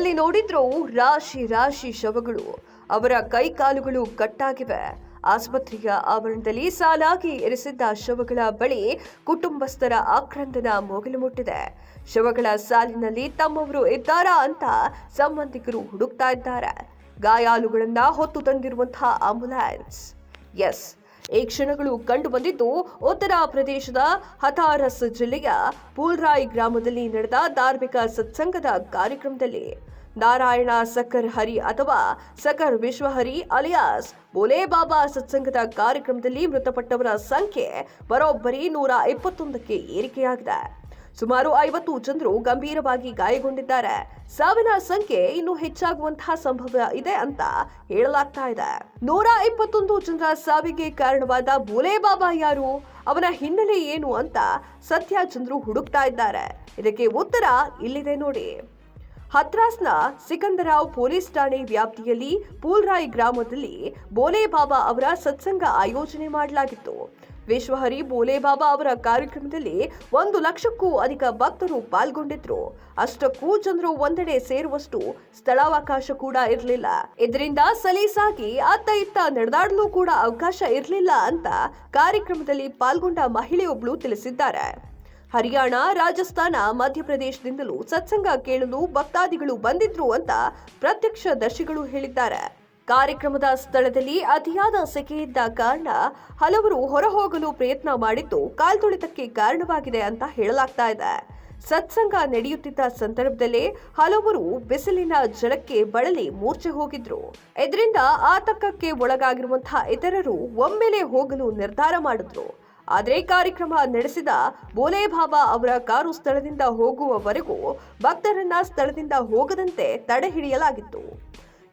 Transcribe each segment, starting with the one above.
ಎಲ್ಲಿ ನೋಡಿದ್ರು ರಾಶಿ ರಾಶಿ ಶವಗಳು ಅವರ ಕೈ ಕಾಲುಗಳು ಕಟ್ಟಾಗಿವೆ. ಆಸ್ಪತ್ರೆಯ ಆವರಣದಲ್ಲಿ ಸಾಲಾಗಿ ಇರಿಸಿದ್ದ ಶವಗಳ ಬಳಿ ಕುಟುಂಬಸ್ಥರ ಆಕ್ರಂದನ ಮುಗಿಲು ಮುಟ್ಟಿದೆ. ಶವಗಳ ಸಾಲಿನಲ್ಲಿ ತಮ್ಮವರು ಇದ್ದಾರಾ ಅಂತ ಸಂಬಂಧಿಕರು ಹುಡುಕ್ತಾ ಇದ್ದಾರೆ. ಗಾಯಾಲುಗಳನ್ನ ಹೊತ್ತು ತಂದಿರುವಂತಹ ಆಂಬುಲೆನ್ಸ್. ಎಸ್, ಈ ಕ್ಷಣಗಳು ಕಂಡು ಬಂದಿದ್ದು ಉತ್ತರ ಪ್ರದೇಶದ ಹತಾರಸ್ ಜಿಲ್ಲೆಯ ಪೂಲ್ರಾಯ್ ಗ್ರಾಮದಲ್ಲಿ ನಡೆದ ಧಾರ್ಮಿಕ ಸತ್ಸಂಗದ ಕಾರ್ಯಕ್ರಮದಲ್ಲಿ. ನಾರಾಯಣ ಸಕ್ಕರ್ ಹರಿ ಅಥವಾ ಸಕರ್ ವಿಶ್ವಹರಿ ಅಲಿಯಾಸ್ ಬೋಲೆ ಬಾಬಾ ಸತ್ಸಂಗದ ಕಾರ್ಯಕ್ರಮದಲ್ಲಿ ಮೃತಪಟ್ಟವರ ಸಂಖ್ಯೆ ಬರೋಬ್ಬರಿ ನೂರ ಇಪ್ಪತ್ತೊಂದಕ್ಕೆ ಏರಿಕೆಯಾಗಿದೆ. ಸುಮಾರು ಐವತ್ತು ಜನರು ಗಂಭೀರವಾಗಿ ಗಾಯಗೊಂಡಿದ್ದಾರೆ. ಸಾವಿನ ಸಂಖ್ಯೆ ಇನ್ನೂ ಹೆಚ್ಚಾಗುವಂತಹ ಸಂಭವ ಇದೆ ಅಂತ ಹೇಳಲಾಗ್ತಾ ಇದೆ. ನೂರ ಇಪ್ಪತ್ತೊಂದು ಜನರ ಸಾವಿಗೆ ಕಾರಣವಾದ ಬೋಲೆ ಬಾಬಾ ಯಾರು? ಅವನ ಹಿನ್ನೆಲೆ ಏನು ಅಂತ ಸತ್ಯ ಜನರು ಹುಡುಕ್ತಾ ಇದ್ದಾರೆ. ಇದಕ್ಕೆ ಉತ್ತರ ಇಲ್ಲಿದೆ ನೋಡಿ. ಹತ್ರಾಸ್ನ ಸಿಕಂದರಾವ್ ಪೊಲೀಸ್ ಠಾಣೆ ವ್ಯಾಪ್ತಿಯಲ್ಲಿ ಪೂಲ್ರಾಯ್ ಗ್ರಾಮದಲ್ಲಿ ಬೋಲೆ ಬಾಬಾ ಅವರ ಸತ್ಸಂಗ ಆಯೋಜನೆ ಮಾಡಲಾಗಿತ್ತು. ವಿಶ್ವಹರಿ ಬೋಲೆ ಬಾಬಾ ಅವರ ಕಾರ್ಯಕ್ರಮದಲ್ಲಿ ಒಂದು ಲಕ್ಷಕ್ಕೂ ಅಧಿಕ ಭಕ್ತರು ಪಾಲ್ಗೊಂಡಿದ್ರು. ಅಷ್ಟಕ್ಕೂ ಜನರು ಒಂದೆಡೆ ಸೇರುವಷ್ಟು ಸ್ಥಳಾವಕಾಶ ಕೂಡ ಇರಲಿಲ್ಲ. ಇದರಿಂದ ಸಲೀಸಾಗಿ ಅತ್ತ ಇತ್ತ ನಡೆದಾಡಲು ಕೂಡ ಅವಕಾಶ ಇರಲಿಲ್ಲ ಅಂತ ಕಾರ್ಯಕ್ರಮದಲ್ಲಿ ಪಾಲ್ಗೊಂಡ ಮಹಿಳೆಯೊಬ್ಬಳು ತಿಳಿಸಿದ್ದಾರೆ. ಹರಿಯಾಣ, ರಾಜಸ್ಥಾನ, ಮಧ್ಯಪ್ರದೇಶದಿಂದಲೂ ಸತ್ಸಂಗ ಕೇಳಲು ಭಕ್ತಾದಿಗಳು ಬಂದಿದ್ರು ಅಂತ ಪ್ರತ್ಯಕ್ಷದರ್ಶಿಗಳು ಹೇಳಿದ್ದಾರೆ. ಕಾರ್ಯಕ್ರಮದ ಸ್ಥಳದಲ್ಲಿ ಅತಿಯಾದ ಸೆಕೆಯಿದ್ದ ಕಾರಣ ಹಲವರು ಹೊರಹೋಗಲು ಪ್ರಯತ್ನ ಮಾಡಿದ್ದು ಕಾಲ್ತುಳಿತಕ್ಕೆ ಕಾರಣವಾಗಿದೆ ಅಂತ ಹೇಳಲಾಗ್ತಾ ಇದೆ. ಸತ್ಸಂಗ ನಡೆಯುತ್ತಿದ್ದ ಸಂದರ್ಭದಲ್ಲೇ ಹಲವರು ಬಿಸಿಲಿನ ಜಲಕ್ಕೆ ಬಳಲಿ ಮೂರ್ಛೆ ಹೋಗಿದ್ರು. ಇದರಿಂದ ಆತಂಕಕ್ಕೆ ಒಳಗಾಗಿರುವಂತಹ ಇತರರು ಒಮ್ಮೆಲೆ ಹೋಗಲು ನಿರ್ಧಾರ ಮಾಡಿದ್ರು. ಆದರೆ ಕಾರ್ಯಕ್ರಮ ನಡೆಸಿದ ಬೋಲೆ ಬಾಬಾ ಅವರ ಕಾರು ಸ್ಥಳದಿಂದ ಹೋಗುವವರೆಗೂ ಭಕ್ತರನ್ನ ಸ್ಥಳದಿಂದ ಹೋಗದಂತೆ ತಡೆ ಹಿಡಿಯಲಾಗಿತ್ತು.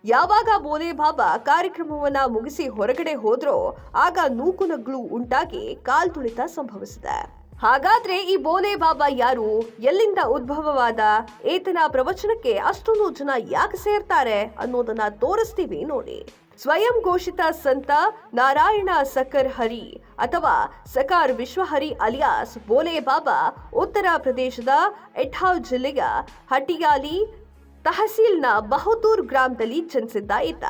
ಯಾವಾಗ ಬೋಲೆ ಬಾಬಾ ಕಾರ್ಯಕ್ರಮವನ್ನ ಮುಗಿಸಿ ಹೊರಗಡೆ ಹೋದ್ರೋ ಆಗ ನೂಕುನಗ್ಲು ಉಂಟಾಗಿ ಕಾಲ್ತುಳಿತ ಸಂಭವಿಸಿದೆ. ಹಾಗಾದ್ರೆ ಈ ಬೋಲೆ ಬಾಬಾ ಯಾರು? ಎಲ್ಲಿಂದ ಉದ್ಭವವಾದ? ಏತನ ಪ್ರವಚನಕ್ಕೆ ಅಷ್ಟೊಂದು ಜನ ಯಾಕೆ ಸೇರ್ತಾರೆ ಅನ್ನೋದನ್ನ ತೋರಿಸ್ತೀವಿ ನೋಡಿ. ಸ್ವಯಂ ಘೋಷಿತ ಸಂತ ನಾರಾಯಣ ಸಕರ್ ಹರಿ ಅಥವಾ ಸಕಾರ್ ವಿಶ್ವಹರಿ ಅಲಿಯಾಸ್ ಬೋಲೆ ಬಾಬಾ ಉತ್ತರ ಪ್ರದೇಶದ ಎಠಾವ್ ಜಿಲ್ಲೆಯ ಹಟಿಯಾಲಿ ತಹಸೀಲ್ನ ಬಹದ್ದೂರ್ ಗ್ರಾಮದಲ್ಲಿ ಜನಿಸಿದ್ದ ಈತ.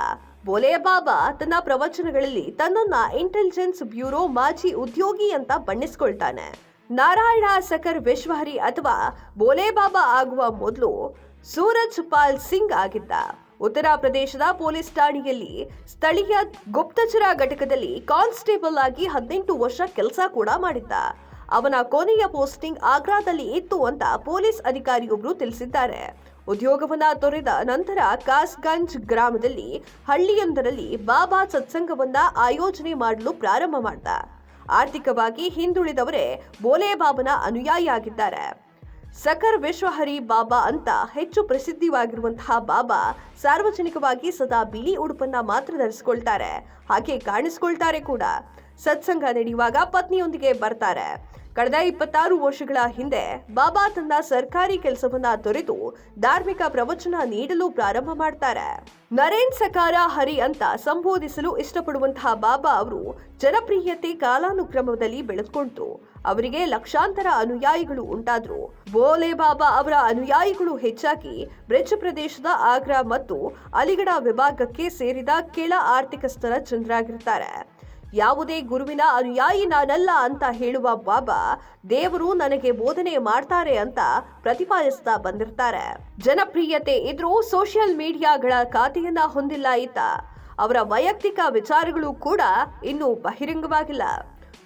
ಬೋಲೆ ಬಾಬಾ ತನ್ನ ಪ್ರವಚನಗಳಲ್ಲಿ ತನ್ನನ್ನ ಇಂಟೆಲಿಜೆನ್ಸ್ ಬ್ಯೂರೋ ಮಾಜಿ ಉದ್ಯೋಗಿ ಅಂತ ಬಣ್ಣಿಸ್ಕೊಳ್ತಾನೆ. ನಾರಾಯಣ ಸಕರ್ ವಿಶ್ವಹರಿ ಅಥವಾ ಬೋಲೆ ಬಾಬಾ ಆಗುವ ಮೊದಲು ಸೂರಜ್ ಪಾಲ್ ಸಿಂಗ್ ಆಗಿದ್ದ. ಉತ್ತರ ಪ್ರದೇಶದ ಪೊಲೀಸ್ ಠಾಣೆಯಲ್ಲಿ ಸ್ಥಳೀಯ ಗುಪ್ತಚರ ಘಟಕದಲ್ಲಿ ಕಾನ್ಸ್ಟೇಬಲ್ ಆಗಿ ಹದಿನೆಂಟು ವರ್ಷ ಕೆಲಸ ಕೂಡ ಮಾಡಿದ್ದ. ಅವನ ಕೊನೆಯ ಪೋಸ್ಟಿಂಗ್ ಆಗ್ರಾದಲ್ಲಿ ಇತ್ತು ಅಂತ ಪೊಲೀಸ್ ಅಧಿಕಾರಿಯೊಬ್ಬರು ತಿಳಿಸಿದ್ದಾರೆ. ಉದ್ಯೋಗವನ್ನ ತೊರೆದ ನಂತರ ಕಾಸ್ಗಂಜ್ ಗ್ರಾಮದಲ್ಲಿ ಹಳ್ಳಿಯೊಂದರಲ್ಲಿ ಬಾಬಾ ಸತ್ಸಂಗವನ್ನ ಆಯೋಜನೆ ಮಾಡಲು ಪ್ರಾರಂಭ ಮಾಡ್ದ. ಆರ್ಥಿಕವಾಗಿ ಹಿಂದುಳಿದವರೇ ಬೋಲೆ ಬಾಬನ ಅನುಯಾಯಿಯಾಗಿದ್ದಾರೆ. ಸಕರ್ ವಿಶ್ವಹರಿ ಬಾಬಾ ಅಂತ ಹೆಚ್ಚು ಪ್ರಸಿದ್ಧಿವಾಗಿರುವಂತಹ ಬಾಬಾ ಸಾರ್ವಜನಿಕವಾಗಿ ಸದಾ ಬಿಳಿ ಉಡುಪನ್ನ ಮಾತ್ರ ಧರಿಸ್ಕೊಳ್ತಾರೆ. ಹಾಗೆ ಕಾಣಿಸ್ಕೊಳ್ತಾರೆ ಕೂಡ. ಸತ್ಸಂಗ ನಡೆಯುವಾಗ ಪತ್ನಿಯೊಂದಿಗೆ ಬರ್ತಾರೆ. ಕಳೆದ ಇಪ್ಪತ್ತಾರು ವರ್ಷಗಳ ಹಿಂದೆ ಬಾಬಾ ತನ್ನ ಸರ್ಕಾರಿ ಕೆಲಸವನ್ನ ತೊರೆದು ಧಾರ್ಮಿಕ ಪ್ರವಚನ ನೀಡಲು ಪ್ರಾರಂಭ ಮಾಡ್ತಾರೆ. ನರೇನ್ ಸಕಾರ ಹರಿ ಅಂತ ಸಂಬೋಧಿಸಲು ಇಷ್ಟಪಡುವಂತಹ ಬಾಬಾ ಅವರು ಜನಪ್ರಿಯತೆ ಕಾಲಾನುಕ್ರಮದಲ್ಲಿ ಬೆಳೆದುಕೊಂಡ್ರು. ಅವರಿಗೆ ಲಕ್ಷಾಂತರ ಅನುಯಾಯಿಗಳು ಉಂಟಾದ್ರು. ಬೋಲೆ ಬಾಬಾ ಅವರ ಅನುಯಾಯಿಗಳು ಹೆಚ್ಚಾಗಿ ಬ್ರಿಜ್ ಪ್ರದೇಶದ ಆಗ್ರಾ ಮತ್ತು ಅಲಿಗಢ ವಿಭಾಗಕ್ಕೆ ಸೇರಿದ ಕೆಳ ಆರ್ಥಿಕಸ್ಥರ ಜನರಾಗಿರ್ತಾರೆ ಯಾವುದೇ ಗುರುವಿನ ಅನುಯಾಯಿ ನಾನಲ್ಲ ಅಂತ ಹೇಳುವ ಬಾಬಾ ದೇವರು ನನಗೆ ಬೋಧನೆ ಮಾಡ್ತಾರೆ ಅಂತ ಪ್ರತಿಪಾದಿಸ್ತಾ ಬಂದಿರ್ತಾರೆ. ಜನಪ್ರಿಯತೆ ಇದ್ರೂ ಸೋಷಿಯಲ್ ಮೀಡಿಯಾಗಳ ಖಾತೆಯನ್ನ ಹೊಂದಿಲ್ಲ ಈತ. ಅವರ ವೈಯಕ್ತಿಕ ವಿಚಾರಗಳು ಕೂಡ ಇನ್ನೂ ಬಹಿರಂಗವಾಗಿಲ್ಲ.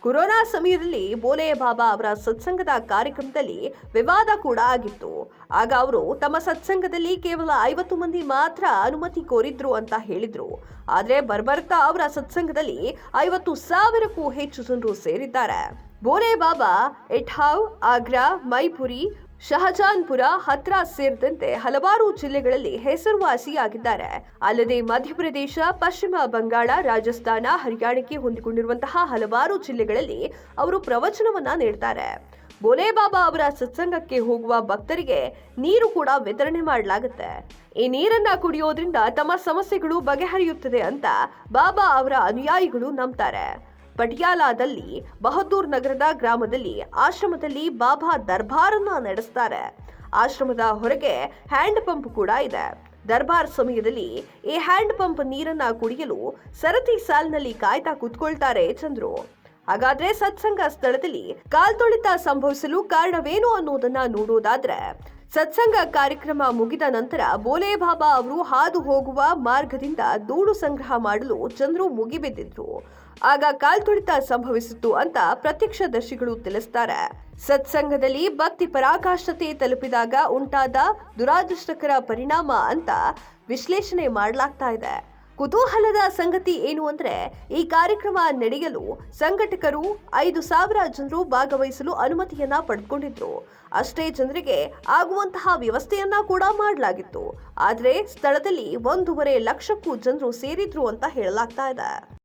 ಕೊರೋನಾ ಸಮಯದಲ್ಲಿ ಬೋಲೆ ಬಾಬಾ ಅವರ ಸತ್ಸಂಗದ ಕಾರ್ಯಕ್ರಮದಲ್ಲಿ ವಿವಾದ ಕೂಡ ಆಗಿತ್ತು. ಆಗ ಅವರು ತಮ್ಮ ಸತ್ಸಂಗದಲ್ಲಿ ಕೇವಲ ಐವತ್ತು ಮಂದಿ ಮಾತ್ರ ಅನುಮತಿ ಕೋರಿದ್ರು ಅಂತ ಹೇಳಿದ್ರು. ಆದರೆ ಬರ್ಬರ್ತಾ ಅವರ ಸತ್ಸಂಗದಲ್ಲಿ ಐವತ್ತು ಸಾವಿರಕ್ಕೂ ಹೆಚ್ಚು ಜನರು ಸೇರಿದ್ದಾರೆ. ಬೋಲೆ ಬಾಬಾ ಎಠಾವ್ ಆಗ್ರಾ, ಮೈಪುರಿ ಶಹಜಾನ್ಪುರ ಹತ್ರ ಸೇರಿದಂತೆ ಹಲವಾರು ಜಿಲ್ಲೆಗಳಲ್ಲಿ ಹೆಸರುವಾಸಿಯಾಗಿದ್ದಾರೆ. ಅಲ್ಲದೆ ಮಧ್ಯಪ್ರದೇಶ, ಪಶ್ಚಿಮ ಬಂಗಾಳ, ರಾಜಸ್ಥಾನ, ಹರಿಯಾಣಕ್ಕೆ ಹೊಂದಿಕೊಂಡಿರುವಂತಹ ಹಲವಾರು ಜಿಲ್ಲೆಗಳಲ್ಲಿ ಅವರು ಪ್ರವಚನವನ್ನ ನೀಡ್ತಾರೆ. ಬೋಲೆ ಬಾಬಾ ಅವರ ಸತ್ಸಂಗಕ್ಕೆ ಹೋಗುವ ಭಕ್ತರಿಗೆ ನೀರು ಕೂಡ ವಿತರಣೆ ಮಾಡಲಾಗುತ್ತೆ. ಈ ನೀರನ್ನ ಕುಡಿಯೋದ್ರಿಂದ ತಮ್ಮ ಸಮಸ್ಯೆಗಳು ಬಗೆಹರಿಯುತ್ತದೆ ಅಂತ ಬಾಬಾ ಅವರ ಅನುಯಾಯಿಗಳು ನಂಬ್ತಾರೆ. ಪಟಿಯಾಲಾದಲ್ಲಿ ಬಹದ್ದೂರ್ ನಗರದ ಗ್ರಾಮದಲ್ಲಿ ಆಶ್ರಮದಲ್ಲಿ ಬಾಬಾ ದರ್ಬಾರನ್ನ ನಡೆಸ್ತಾರೆ. ಆಶ್ರಮದ ಹೊರಗೆ ಹ್ಯಾಂಡ್ ಪಂಪ್ ಕೂಡ ಇದೆ. ದರ್ಬಾರ್ ಸಮಯದಲ್ಲಿ ಈ ಹ್ಯಾಂಡ್ ಪಂಪ್ ನೀರನ್ನ ಕುಡಿಯಲು ಸರತಿ ಸಾಲಿನಲ್ಲಿ ಕಾಯ್ತಾ ಕೂತ್ಕೊಳ್ತಾರೆ ಚಂದ್ರು. ಹಾಗಾದ್ರೆ ಸತ್ಸಂಗ ಸ್ಥಳದಲ್ಲಿ ಕಾಲ್ತೊಳಿತ ಸಂಭವಿಸಲು ಕಾರಣವೇನು ಅನ್ನೋದನ್ನ ನೋಡೋದಾದ್ರೆ, ಸತ್ಸಂಗ ಕಾರ್ಯಕ್ರಮ ಮುಗಿದ ನಂತರ ಬೋಲೆ ಬಾಬಾ ಅವರು ಹಾದು ಹೋಗುವ ಮಾರ್ಗದಿಂದ ಧೂಳು ಸಂಗ್ರಹ ಮಾಡಲು ಚಂದ್ರು ಮುಗಿಬಿದ್ದಿದ್ರು. ಆಗ ಕಾಲ್ತುಳಿತ ಸಂಭವಿಸಿತು ಅಂತ ಪ್ರತ್ಯಕ್ಷದರ್ಶಿಗಳು ತಿಳಿಸ್ತಾರೆ. ಸತ್ಸಂಗದಲ್ಲಿ ಭಕ್ತಿ ಪರಾಕಾಷ್ಠತೆ ತಲುಪಿದಾಗ ಉಂಟಾದ ದುರಾದೃಷ್ಟಕರ ಪರಿಣಾಮ ಅಂತ ವಿಶ್ಲೇಷಣೆ ಮಾಡಲಾಗ್ತಾ ಇದೆ. ಕುತೂಹಲದ ಸಂಗತಿ ಏನು ಅಂದ್ರೆ, ಈ ಕಾರ್ಯಕ್ರಮ ನಡೆಯಲು ಸಂಘಟಕರು ಐದು ಸಾವಿರ ಜನರು ಭಾಗವಹಿಸಲು ಅನುಮತಿಯನ್ನ ಪಡೆದುಕೊಂಡಿದ್ರು. ಅಷ್ಟೇ ಜನರಿಗೆ ಆಗುವಂತಹ ವ್ಯವಸ್ಥೆಯನ್ನ ಕೂಡ ಮಾಡಲಾಗಿತ್ತು. ಆದರೆ ಸ್ಥಳದಲ್ಲಿ ಒಂದೂವರೆ ಲಕ್ಷಕ್ಕೂ ಜನರು ಸೇರಿದ್ರು ಅಂತ ಹೇಳಲಾಗ್ತಾ ಇದೆ.